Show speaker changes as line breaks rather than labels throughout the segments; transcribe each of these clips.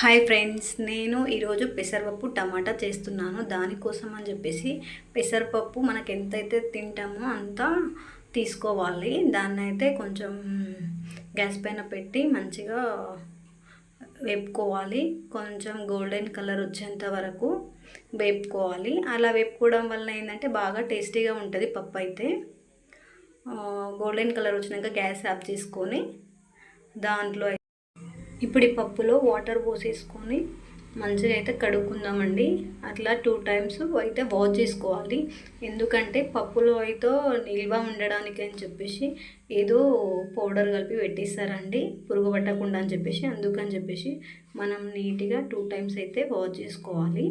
Hi friends నేను ఈరోజు పెసరపప్పు టమాటా చేస్తున్నాను. దానికోసం అని చెప్పేసి పెసరపప్పు మనకు ఎంతైతే తింటామో అంత తీసుకోవాలి. దాన్ని అయితే కొంచెం గ్యాస్ పైన పెట్టి మంచిగా వేపుకోవాలి. కొంచెం గోల్డెన్ కలర్ వచ్చేంత వరకు వేపుకోవాలి. అలా వేపుకోవడం వల్ల ఏంటంటే బాగా టేస్టీగా ఉంటుంది పప్పు అయితే. గోల్డెన్ కలర్ వచ్చినాక గ్యాస్ ఆఫ్ చేసుకొని దాంట్లో ఇప్పుడు ఈ పప్పులో వాటర్ పోసేసుకొని మంచిగా అయితే కడుక్కుందామండి. అట్లా టూ టైమ్స్ అయితే వాష్ చేసుకోవాలి. ఎందుకంటే పప్పులో అయితే నిల్వ ఉండడానికి అని చెప్పేసి ఏదో పౌడర్ కలిపి పెట్టేస్తారండి. పురుగు పట్టకుండా అని చెప్పేసి అందుకని చెప్పేసి మనం నీట్గా టూ టైమ్స్ అయితే వాష్ చేసుకోవాలి.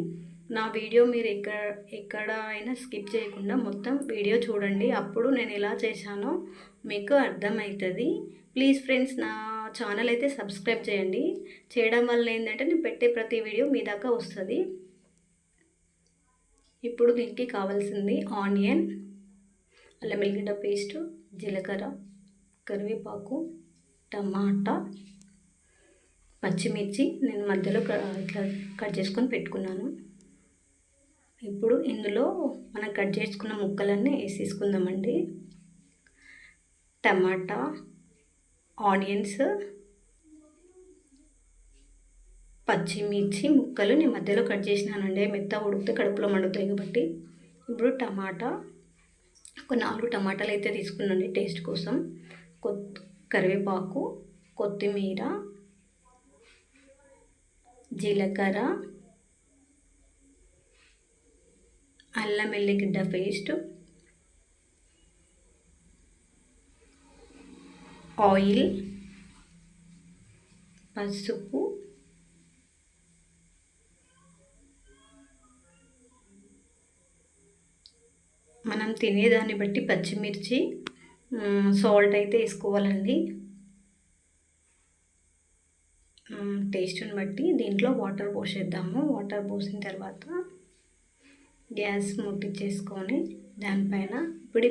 నా వీడియో మీరు ఎక్కడ ఎక్కడ అయినా స్కిప్ చేయకుండా మొత్తం వీడియో చూడండి. అప్పుడు నేను ఎలా చేశానో మీకు అర్థమవుతుంది. ప్లీజ్ ఫ్రెండ్స్ నా ఛానల్ అయితే సబ్స్క్రైబ్ చేయండి. చేయడం వల్ల ఏంటంటే నేను పెట్టే ప్రతి వీడియో మీ దాకా వస్తుంది. ఇప్పుడు దీనికి కావాల్సింది ఆనియన్ అల్లం వెల్లిగడ్డ పేస్ట్ జీలకర్ర కరివేపాకు టమాటా పచ్చిమిర్చి. నేను మధ్యలో ఇట్లా కట్ చేసుకొని పెట్టుకున్నాను. ఇప్పుడు ఇందులో మనం కట్ చేసుకున్న ముక్కలన్నీ వేసేసుకుందామండి. టమాటా ఆనియన్స్ పచ్చిమిర్చి ముక్కలు నేను మధ్యలో కట్ చేసినానండి. మెత్త ఉడికితే కడుపులో మండుతాయి కాబట్టి. ఇప్పుడు టమాటా ఒక నాలుగు టమాటాలు అయితే తీసుకున్నాండి టేస్ట్ కోసం. కొత్ కరివేపాకు కొత్తిమీర జీలకర్ర అల్లం వెల్లిగడ్డ పేస్ట్ ఆయిల్ పసుపు మనం తినేదాన్ని బట్టి పచ్చిమిర్చి సాల్ట్ అయితే వేసుకోవాలండి. టేస్ట్ని బట్టి దీంట్లో వాటర్ పోసేద్దాము. వాటర్ పోసిన తర్వాత గ్యాస్ ముట్టించేసుకొని దానిపైన ఇప్పుడు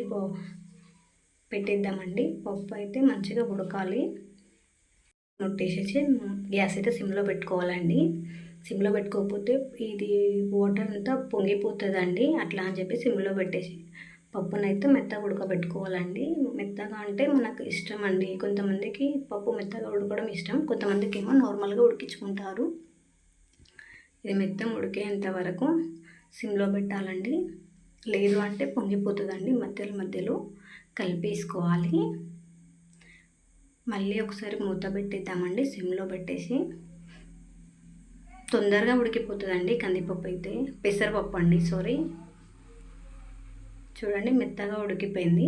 పెట్టేద్దామండి. పప్పు అయితే మంచిగా ఉడకాలి. ముట్టేసేసి గ్యాస్ అయితే సిమ్లో పెట్టుకోవాలండి. సిమ్లో పెట్టుకోకపోతే ఇది వాటర్ అంతా పొంగిపోతుందండి. అట్లా అని చెప్పి సిమ్లో పెట్టేసి పప్పునైతే మెత్తగా ఉడకబెట్టుకోవాలండి. మెత్తగా అంటే మనకు ఇష్టం అండి కొంతమందికి పప్పు మెత్తగా ఉడకడం ఇష్టం. కొంతమందికి ఏమో నార్మల్గా ఉడికించుకుంటారు. ఇది మెత్తగా ఉడికేంత వరకు సిమ్లో పెట్టాలండి. లేదు అంటే పొంగిపోతుందండి మధ్యలో మధ్యలో కలిపేసుకోవాలి. మళ్ళీ ఒకసారి మూత పెట్టేద్దామండి సిమ్లో పెట్టేసి. తొందరగా ఉడికిపోతుందండి కందిపప్పు అయితే. పెసరపప్పు అండి సారీ. చూడండి మెత్తగా ఉడికిపోయింది.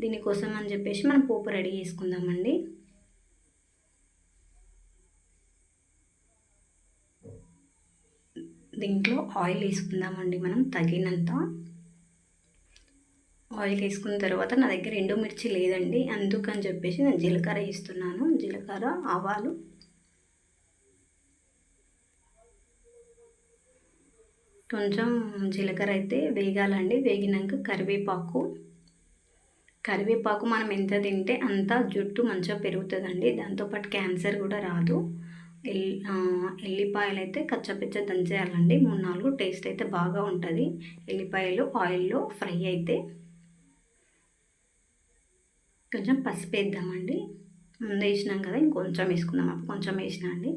దీనికోసం అని చెప్పేసి మనం పోపు రెడీ చేసుకుందామండి. దీంట్లో ఆయిల్ వేసుకుందామండి మనం తగినంత. ఆయిల్ వేసుకున్న తర్వాత నా దగ్గర ఎండుమిర్చి లేదండి. అందుకని చెప్పేసి నేను జీలకర్ర వేస్తున్నాను. జీలకర్ర ఆవాలు. కొంచెం జీలకర్ర అయితే వేగాలండి. వేగినాక కరివేపాకు. కరివేపాకు మనం ఎంత తింటే అంత జుట్టు మంచిగా పెరుగుతుందండి. దాంతోపాటు క్యాన్సర్ కూడా రాదు. ఎల్లిపాయలు అయితే కచ్చపిచ్చ దంచేయాలండి. మూడు నాలుగు టేస్ట్ అయితే బాగా ఉంటుంది. ఎల్లిపాయలు ఆయిల్లో ఫ్రై అయితే కొంచెం పసుపు వేద్దామండి ముందు వేసినాం కదా ఇంకొంచెం వేసుకుందాం. అప్పుడు కొంచెం వేసినా అండి.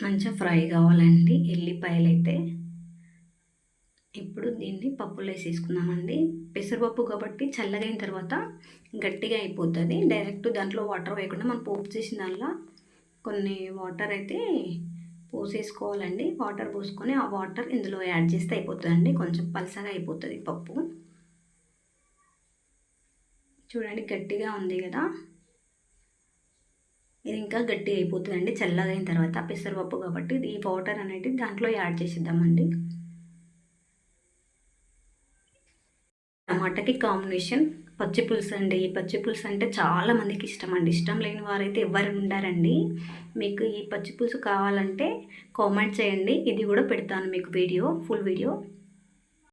మంచిగా ఫ్రై కావాలండి ఎల్లిపాయలు అయితే ఇప్పుడు దీన్ని పప్పులో వేసేసుకుందామండి పెసరపప్పు కాబట్టి చల్లగా అయిన తర్వాత గట్టిగా అయిపోతుంది. డైరెక్ట్ దాంట్లో వాటర్ వేయకుండా మనం పోపు చేసిన దానిలో కొన్ని వాటర్ అయితే పోసేసుకోవాలండి. వాటర్ పోసుకొని ఆ వాటర్ ఇందులో యాడ్ చేస్తే అయిపోతుందండి. కొంచెం పలసగా అయిపోతుంది పప్పు. చూడండి గట్టిగా ఉంది కదా. ఇది ఇంకా గట్టిగా అయిపోతుందండి. చల్లగా అయిన తర్వాత పెసరపప్పు కాబట్టి ఈ వాటర్ అనేది దాంట్లో యాడ్ చేసేద్దామండి. టమాటాకి కాంబినేషన్ పచ్చి పులుసు అండి. ఈ పచ్చి పులుసు అంటే చాలా మందికి ఇష్టం అండి. ఇష్టం లేని వారైతే ఎవరు ఉండారండి. మీకు ఈ పచ్చి పులుసు కావాలంటే కామెంట్ చేయండి. ఇది కూడా పెడతాను మీకు వీడియో ఫుల్ వీడియో.